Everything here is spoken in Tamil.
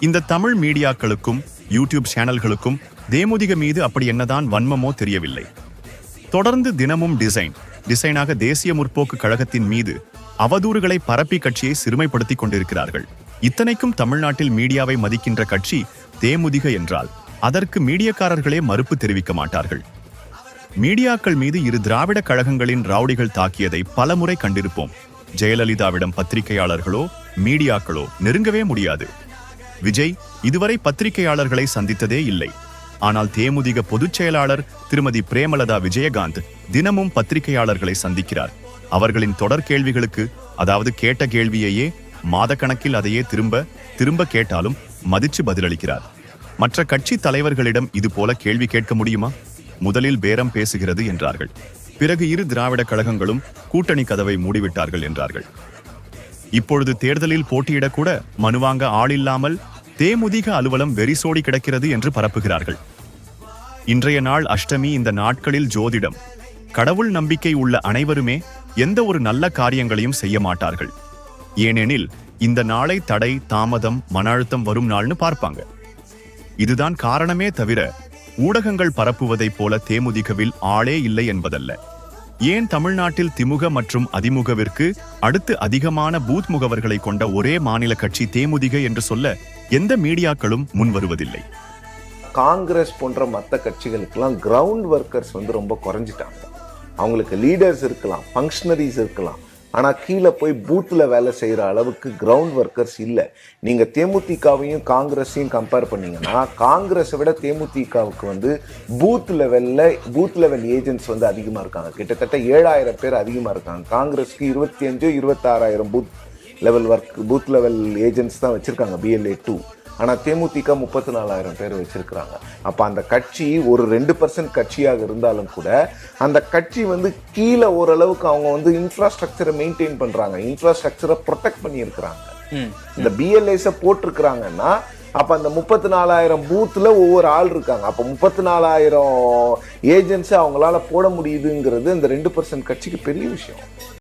இந்த தமிழ் மீடியாக்களுக்கும் யூடியூப் சேனல்களுக்கும் தேமுதிக மீது அப்படி என்னதான் வன்மமோ தெரியவில்லை. தொடர்ந்து தினமும் டிசைன் டிசைனாக தேசிய முற்போக்கு கழகத்தின் மீது அவதூறுகளை பரப்பி கட்சியை சிறுமைப்படுத்திக் கொண்டிருக்கிறார்கள். இத்தனைக்கும் தமிழ்நாட்டில் மீடியாவை மதிக்கின்ற கட்சி தேமுதிக என்றால் அதற்கு மீடியக்காரர்களே மறுப்பு தெரிவிக்க மாட்டார்கள். மீடியாக்கள் மீது இரு திராவிட கழகங்களின் ரவுடிகள் தாக்கியதை பலமுறை கண்டிருப்போம். ஜெயலலிதாவிடம் பத்திரிகையாளர்களோ மீடியாக்களோ நெருங்கவே முடியாது. விஜய் இதுவரை பத்திரிகையாளர்களை சந்தித்ததே இல்லை. ஆனால் தேமுதிக பொதுச் செயலாளர் திருமதி பிரேமலதா விஜயகாந்த் தினமும் பத்திரிகையாளர்களை சந்திக்கிறார். அவர்களின் தொடர் கேள்விகளுக்கு அதாவது கேட்ட கேள்வியையே மாதக்கணக்கில் அதையே திரும்ப திரும்ப கேட்டாலும் மதிச்சு பதிலளிக்கிறார். மற்ற கட்சி தலைவர்களிடம் இது போல கேள்வி கேட்க முடியுமா? முதலில் பேரம் பேசுகிறது என்றார்கள். பிறகு இரு திராவிட கழகங்களும் கூட்டணி கதவை மூடிவிட்டார்கள் என்றார்கள். இப்பொழுது தேர்தலில் போட்டியிடக்கூட மனுவாங்க ஆளில்லாமல் தேமுதிக அலுவலம் வெறிசோடி கிடக்கிறது என்று பரப்புகிறார்கள். இன்றைய நாள் அஷ்டமி இந்த நாட்களில் ஜோதிடம். கடவுள் நம்பிக்கை உள்ள அனைவருமே எந்த ஒரு நல்ல காரியங்களையும் செய்ய மாட்டார்கள். ஏனெனில் இந்த நாளை தடை தாமதம் மன அழுத்தம் வரும் நாள்னு பார்ப்பாங்க. இதுதான் காரணமே தவிர ஊடகங்கள் பரப்புவதைப் போல தேமுதிகவில் ஆளே இல்லை என்பதல்ல. ஏன் தமிழ்நாட்டில் திமுக மற்றும் அதிமுகவிற்கு அடுத்து அதிகமான பூத் முகவர்களை கொண்ட ஒரே மாநில கட்சி தேமுதிக என்று சொல்ல எந்த மீடியாக்களும் முன் வருவதில்லை காங்கிரஸ் போன்ற மற்ற கட்சிகளுக்கெல்லாம் கிரவுண்ட் ஒர்க்கர்ஸ் வந்து ரொம்ப குறைஞ்சிட்டாங்க. அவங்களுக்கு லீடர்ஸ் இருக்கலாம் ஃபங்க்ஷனரிஸ் இருக்கலாம். ஆனால் கீழே போய் பூத்தில் வேலை செய்கிற அளவுக்கு கிரவுண்ட் ஒர்க்கர்ஸ் இல்லை. நீங்கள் தேமுதிகவையும் காங்கிரஸையும் கம்பேர் பண்ணீங்கன்னா காங்கிரஸை விட தேமுதிகவுக்கு வந்து பூத் லெவலில் பூத் லெவல் ஏஜென்ட்ஸ் வந்து அதிகமாக இருக்காங்க. கிட்டத்தட்ட ஏழாயிரம் பேர் அதிகமாக இருக்காங்க. காங்கிரஸ்க்கு இருபத்தி அஞ்சு இருபத்தாறாயிரம் booth level work booth level agents தான் வச்சுருக்காங்க பிஎல்ஏ டூ ஆனால் தேமுதிக முப்பத்தி நாலாயிரம் பேர் வச்சிருக்கிறாங்க. அப்போ அந்த கட்சி ஒரு ரெண்டு பர்சன்ட் கட்சியாக இருந்தாலும் கூட அந்த கட்சி வந்து கீழே ஓரளவுக்கு அவங்க வந்து இன்ஃப்ராஸ்ட்ரக்சரை மெயின்டைன் பண்ணுறாங்க இன்ஃப்ராஸ்ட்ரக்சரை ப்ரொடெக்ட் பண்ணியிருக்கிறாங்க. இந்த பிஎல்ஏஸை போட்டிருக்கிறாங்கன்னா அப்போ அந்த முப்பத்தி நாலாயிரம் பூத்தில் ஒவ்வொரு ஆள் இருக்காங்க. அப்போ முப்பத்தி நாலாயிரம் ஏஜென்ட்ஸை அவங்களால போட முடியுதுங்கிறது இந்த ரெண்டு பர்சன்ட் கட்சிக்கு பெரிய விஷயம்.